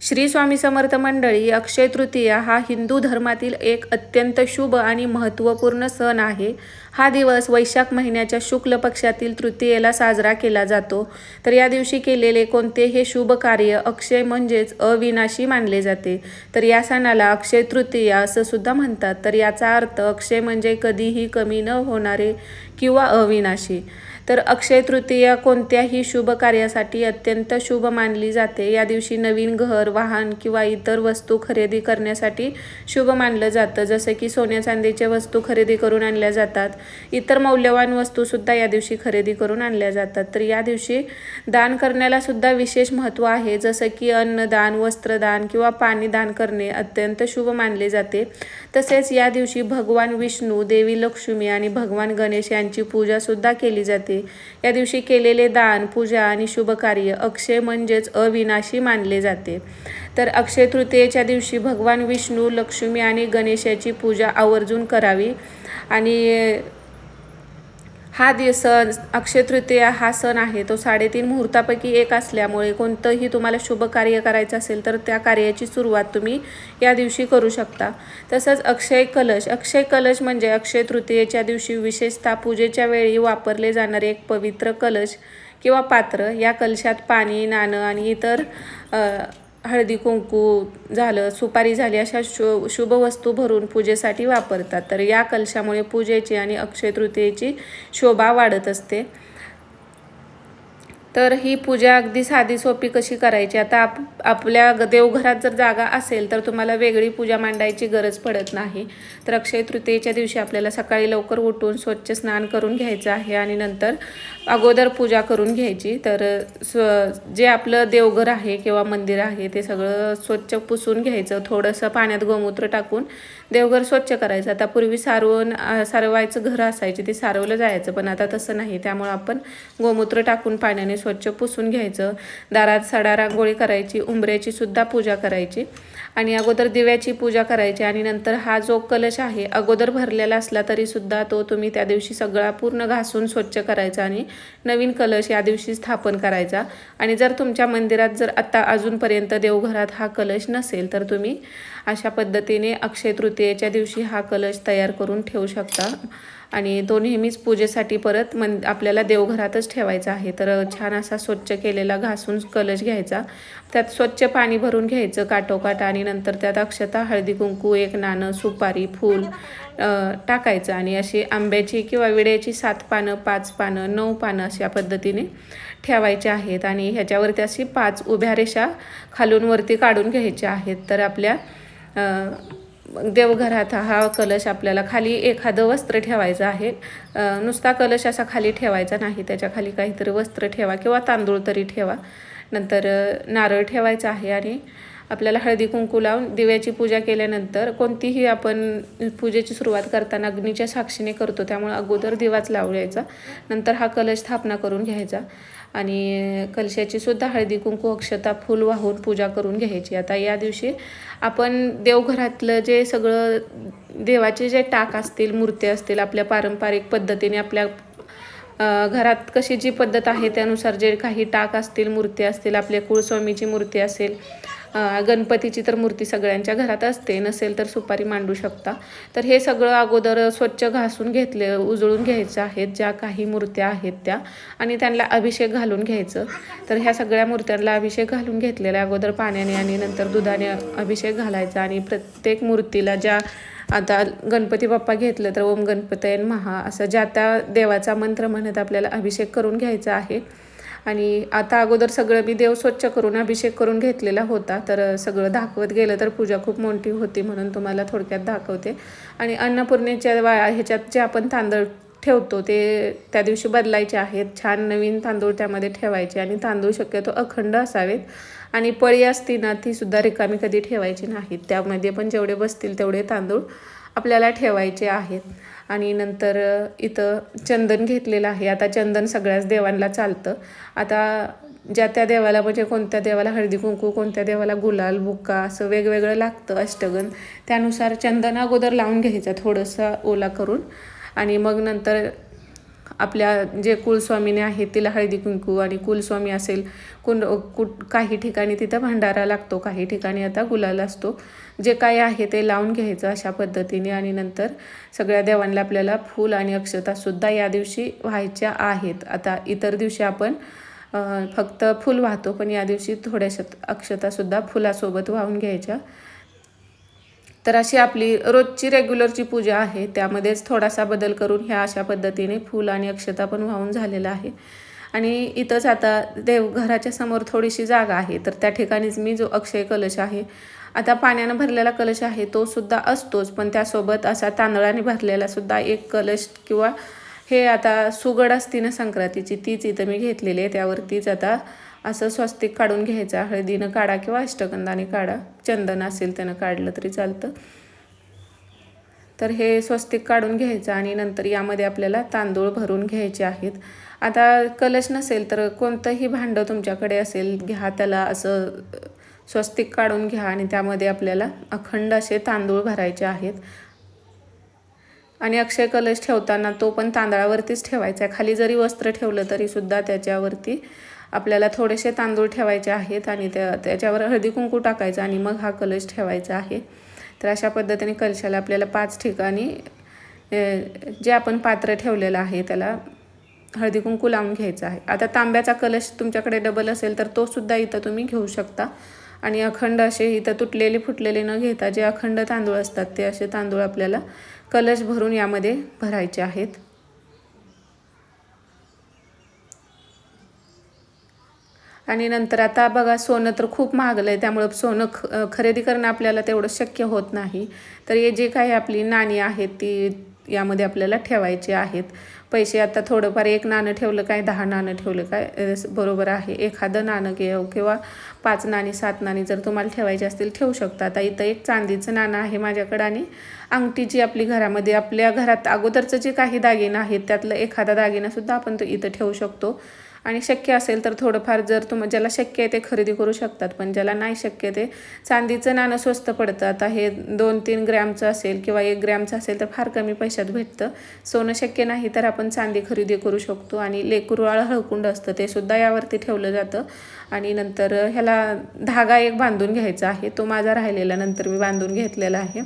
श्री स्वामी समर्थ मंडळी अक्षय तृतीया हा हिंदू धर्मातील एक अत्यंत शुभ आणि महत्त्वपूर्ण सण आहे. हा दिवस वैशाख महिन्याच्या शुक्ल पक्षातील तृतीयेला साजरा केला जातो. तर या दिवशी केलेले कोणतेही शुभ कार्य अक्षय म्हणजेच अविनाशी मानले जाते. तर या सणाला अक्षय तृतीया असं सुद्धा म्हणतात. तर याचा अर्थ अक्षय म्हणजे कधीही कमी न होणारे किंवा अविनाशी. तर अक्षय तृतीया कोणत्याही शुभ कार्यासाठी अत्यंत शुभ मानली जाते. या दिवशी नवीन घर वाहन किंवा इतर वस्तू खरेदी करण्यासाठी शुभ मानलं जातं. जसं की सोन्या चांदीच्या वस्तू खरेदी करून आणल्या जातात. इतर मौल्यवान वस्तूसुद्धा या दिवशी खरेदी करून आणल्या जातात. तर या दिवशी दान करण्याला सुद्धा विशेष महत्त्व आहे. जसं की अन्नदान वस्त्रदान किंवा पाणी दान करणे अत्यंत शुभ मानले जाते. तसेच या दिवशी भगवान विष्णू देवी लक्ष्मी आणि भगवान गणेश यांची पूजासुद्धा केली जाते. या दिवशी केलेले दान पूजा आणि शुभ कार्य अक्षय म्हणजेच अविनाशी मानले जाते. तर अक्षय तृतीयेच्या दिवशी भगवान विष्णू लक्ष्मी आणि गणेशाची पूजा आवर्जून करावी आणि हा दिवस सण अक्षय तृतीया हा सण आहे. तो साडेतीन मुहूर्तापैकी एक असल्यामुळे कोणतंही तुम्हाला शुभ कार्य करायचं असेल तर त्या कार्याची सुरुवात तुम्ही या दिवशी करू शकता. तसंच अक्षय कलश अक्षय कलश म्हणजे अक्षय तृतीयेच्या दिवशी विशेषतः पूजेच्या वेळी वापरले जाणारे एक पवित्र कलश किंवा पात्र. या कलशात पाणी नाणं आणि इतर हळदी कुंकू झालं सुपारी झाली अशा शु शुभ वस्तू भरून पूजेसाठी वापरतात. तर या कलशामुळे पूजेची आणि अक्षय तृतीयेची शोभा वाढत असते. तर ही पूजा अगदी साधी सोपी कशी करायची? आता आप आपल्या देवघरात जर जागा असेल तर तुम्हाला वेगळी पूजा मांडायची गरज पडत नाही. तर अक्षय तृतीयेच्या दिवशी आपल्याला सकाळी लवकर उठून स्वच्छ स्नान करून घ्यायचं आहे आणि नंतर अगोदर पूजा करून घ्यायची. तर स्व जे आपलं देवघर आहे किंवा मंदिर आहे ते सगळं स्वच्छ पुसून घ्यायचं. थोडंसं पाण्यात गोमूत्र टाकून देवघर स्वच्छ करायचं. आता पूर्वी सारवण सारवायचं घर असायचे ते सारवलं जायचं पण आता तसं नाही. त्यामुळं आपण गोमूत्र टाकून पाण्याने स्वच्छ पुसून घ्यायचं. दारात सडा रांगोळी करायची उंबऱ्याची सुद्धा पूजा करायची. आणि अगोदर दिव्याची पूजा करायची आणि नंतर हा जो कलश आहे अगोदर भरलेला असला तरी सुद्धा तो तुम्ही त्या दिवशी सगळा पूर्ण घासून स्वच्छ करायचा आणि नवीन कलश या दिवशी स्थापन करायचा. आणि जर तुमच्या मंदिरात जर आत्ता अजूनपर्यंत देवघरात हा कलश नसेल तर तुम्ही अशा पद्धतीने अक्षय तृतीयेच्या दिवशी हा कलश तयार करून ठेवू शकता. आणि तो नेहमीच पूजेसाठी परत मन आपल्याला देवघरातच ठेवायचा आहे. तर छान असा स्वच्छ केलेला घासून कलश घ्यायचा. त्यात स्वच्छ पाणी भरून घ्यायचं काटोकाट आणि नंतर त्यात अक्षता हळदी कुंकू एक नाणं सुपारी फूल टाकायचं. आणि अशी आंब्याची किंवा विड्याची सात पानं पाच पानं नऊ पानं अशा पद्धतीने ठेवायचे आहेत. आणि ह्याच्यावरती अशी पाच उभ्या रेषा खालून वरती काढून घ्यायच्या आहेत. तर आपल्या देवघरात हा कलश आपल्याला खाली एखादं वस्त्र ठेवायचं आहे. नुसता कलश असा खाली ठेवायचा नाही. त्याच्याखाली काहीतरी वस्त्र ठेवा किंवा तांदूळ तरी ठेवा. नंतर नारळ ठेवायचा आहे आणि आपल्याला हळदी कुंकू लावून दिव्याची पूजा केल्यानंतर कोणतीही आपण पूजेची सुरुवात करताना अग्नीच्या साक्षीने करतो. त्यामुळे अगोदर दिवाच लावायचा नंतर हा कलश स्थापना करून घ्यायचा. आणि कलशाची सुद्धा हळदी कुंकू अक्षता फूल वाहून पूजा करून घ्यायची. आता या दिवशी आपण देवघरातलं जे सगळं देवाचे जे टाक असतील मूर्ती असतील आपल्या पारंपरिक पद्धतीने आपल्या घरात कशी जी पद्धत आहे त्यानुसार जे काही टाक असतील मूर्ती असतील आपल्या कुळस्वामीची मूर्ती असेल गणपतीची तर मूर्ती सगळ्यांच्या घरात असते नसेल तर सुपारी मांडू शकता. तर हे सगळं अगोदर स्वच्छ घासून घेतले उजळून घ्यायचं आहेत ज्या काही मूर्त्या आहेत त्या. आणि त्यांना अभिषेक घालून घ्यायचं. तर ह्या सगळ्या मूर्त्यांना अभिषेक घालून घेतलेला अगोदर पाण्याने आणि नंतर दुधाने अभिषेक घालायचा आणि प्रत्येक मूर्तीला ज्या आता गणपती बाप्पा घेतलं तर ओम गणपतयन महा असं ज्या त्या देवाचा मंत्र म्हणत आपल्याला अभिषेक करून घ्यायचा आहे. आणि आता अगोदर सगळं मी देव स्वच्छ करून अभिषेक करून घेतलेला होता. तर सगळं दाखवत गेलं तर पूजा खूप मोठी होती म्हणून तुम्हाला थोडक्यात दाखवते. आणि अन्नपूर्णेच्या वा ह्याच्यात जे आपण तांदूळ ठेवतो ते त्या दिवशी बदलायचे आहेत. छान नवीन तांदूळ त्यामध्ये ठेवायचे आणि तांदूळ शक्यतो अखंड असावेत. आणि पळी असती ना ती सुद्धा रिकामी कधी ठेवायची नाहीत. त्यामध्ये पण जेवढे बसतील तेवढे तांदूळ आपल्याला ठेवायचे आहेत. आणि नंतर इथं चंदन घेतलेलं आहे. आता चंदन सगळ्याच देवांना चालतं. आता ज्या त्या देवाला म्हणजे कोणत्या देवाला हळदी कुंकू कोणत्या देवाला गुलाल बुक्का असं वेगवेगळं लागतं अष्टगन त्यानुसार चंदन अगोदर लावून घ्यायचं थोडंसं ओला करून. आणि मग नंतर आपल्या जे कुलस्वामीने आहेत तिला हळदी कुंकू आणि कुलस्वामी असेल कुण कुठ काही ठिकाणी तिथं भांडारा लागतो काही ठिकाणी आता गुलाल असतो. जे काय आहे ते लावून घ्यायचं अशा पद्धतीने आणि नंतर सगळ्या देवांना आपल्याला फूल आणि अक्षतासुद्धा या दिवशी व्हायच्या आहेत. आता इतर दिवशी आपण फक्त फूल वाहतो पण या दिवशी थोड्याशा अक्षतासुद्धा फुलासोबत वाहून घ्यायच्या. तर अशी आपली रोजची रेग्युलरची पूजा आहे त्यामध्येच थोडासा बदल करून ह्या अशा पद्धतीने फूल आणि अक्षता पण वाहून झालेला आहे. आणि इथंच आता देवघराच्या समोर थोडीशी जागा आहे तर त्या ठिकाणीच मी जो अक्षय कलश आहे आता पाण्यानं भरलेला कलश आहे तो सुद्धा असतोच पण त्यासोबत असा तांदळाने भरलेला सुद्धा एक कलश किंवा हे आता सुगड असती ना संक्रांतीची तीच इथं मी घेतलेली आहे त्यावरतीच आता असं स्वस्तिक काढून घ्यायचा. हळदीनं काढा किंवा अष्टगंधाने काढा. चंदन असेल त्यानं काढलं तरी चालतं. तर हे स्वस्तिक काढून घ्यायचं आणि नंतर यामध्ये आपल्याला तांदूळ भरून घ्यायचे आहेत. आता कलश नसेल तर कोणतंही भांडं तुमच्याकडे असेल घ्या त्याला असं स्वस्तिक काढून घ्या आणि त्यामध्ये आपल्याला अखंड असे तांदूळ भरायचे आहेत. आणि अक्षय कलश ठेवताना तो पण तांदळावरतीच ठेवायचा आहे. खाली जरी वस्त्र ठेवलं तरीसुद्धा त्याच्यावरती आपल्याला थोडेसे तांदूळ ठेवायचे आहेत आणि त्या त्याच्यावर हळदी कुंकू टाकायचं आणि मग हा कलश ठेवायचा आहे. तर अशा पद्धतीने कलशाला आपल्याला पाच ठिकाणी जे आपण पात्र ठेवलेलं आहे त्याला हळदी कुंकू लावून घ्यायचं आहे. आता तांब्याचा कलश तुमच्याकडे डबल असेल तर तो सुद्धा इथं तुम्ही घेऊ शकता. आणि अखंड असे इथं तुटलेले फुटलेले न घेता जे अखंड तांदूळ असतात ते असे तांदूळ आपल्याला कलश भरून यामध्ये भरायचे आहेत. आणि नंतर आता बघा सोनं तर खूप महागलं आहे त्यामुळं सोनं ख खरेदी करणं आपल्याला तेवढं शक्य होत नाही. तर हे जे काही आपली नाणी आहेत ती यामध्ये आपल्याला ठेवायची आहेत. पैसे आता थोडंफार एक नाणं ठेवलं काय दहा नाणं ठेवलं काय बरोबर आहे. एखादं नाणं घेऊ किंवा पाच नाणी सात नाणी जर तुम्हाला ठेवायची असतील ठेवू शकता. आता इथं एक चांदीचं नाणं आहे माझ्याकडं आणि अंगठी जी आपली घरामध्ये आपल्या घरात अगोदरचं जे काही दागिनं आहेत त्यातलं एखादा दागिनासुद्धा आपण तो इथं ठेवू शकतो. आणि शक्य असेल तर थोडंफार जर तुम ज्याला शक्य आहे ते खरेदी करू शकतात पण ज्याला नाही शक्य ते चांदीचं नाणं स्वस्त पडतं. आता हे दोन तीन ग्रॅमचं असेल किंवा एक ग्रॅमचं असेल तर फार कमी पैशात भेटतं. सोनं शक्य नाही तर आपण चांदी खरेदी करू शकतो आणि लेकुरवाळ हळकुंड असतं ते सुद्धा यावरती ठेवलं जातं. आणि नंतर ह्याला धागा एक बांधून घ्यायचा आहे. तो माझा राहिलेला नंतर मी बांधून घेतलेला आहे.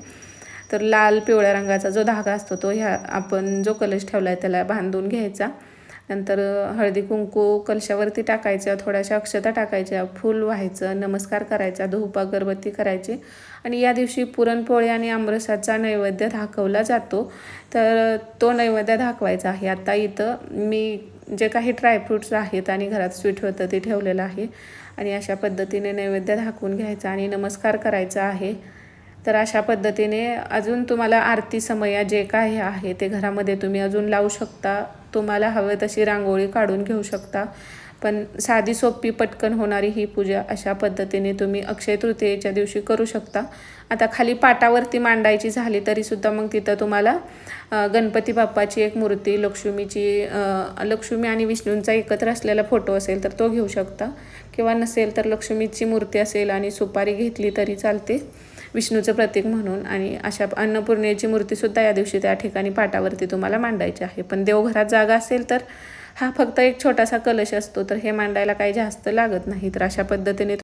तर लाल पिवळ्या रंगाचा जो धागा असतो तो ह्या आपण जो कलश ठेवला आहे त्याला बांधून घ्यायचा. नंतर हळदी कुंकू कलशावरती टाकायचं थोड्याशा अक्षता टाकायच्या फूल व्हायचं नमस्कार करायचा धूप अगरबत्ती करायची. आणि या दिवशी पुरणपोळी आणि आमरसाचा नैवेद्य दाखवला जातो. तर तो नैवेद्य दाखवायचा आहे. आता इथं मी जे काही ड्रायफ्रूट्स आहेत आणि घरात स्वीट होतं ते ठेवलेलं आहे. आणि अशा पद्धतीने नैवेद्य दाखवून घ्यायचा आणि नमस्कार करायचा आहे. तर अशा पद्धतीने अजून तुम्हाला आरती समया जे काही आहे ते घरामध्ये तुम्ही अजून लावू शकता. तुम्हाला हवं तशी रांगोळी काढून घेऊ शकता. पण साधी सोपी पटकन होणारी ही पूजा अशा पद्धतीने तुम्ही अक्षय तृतीयेच्या दिवशी करू शकता. आता खाली पाटावरती मांडायची झाली तरीसुद्धा मग तिथं तुम्हाला गणपती बाप्पाची एक मूर्ती लक्ष्मीची लक्ष्मी आणि विष्णूंचा एकत्र असलेला फोटो असेल तर तो घेऊ शकता. किंवा नसेल तर लक्ष्मीची मूर्ती असेल आणि सुपारी घेतली तरी चालते. विष्णूचं प्रतीक म्हणून आणि अशा अन्नपूर्णेची मूर्तीसुद्धा या दिवशी त्या ठिकाणी पाटावरती तुम्हाला मांडायची आहे. पण देवघरात जागा असेल तर हा फक्त एक छोटासा कलश असतो तर हे मांडायला काही जास्त लागत नाही. तर अशा पद्धतीने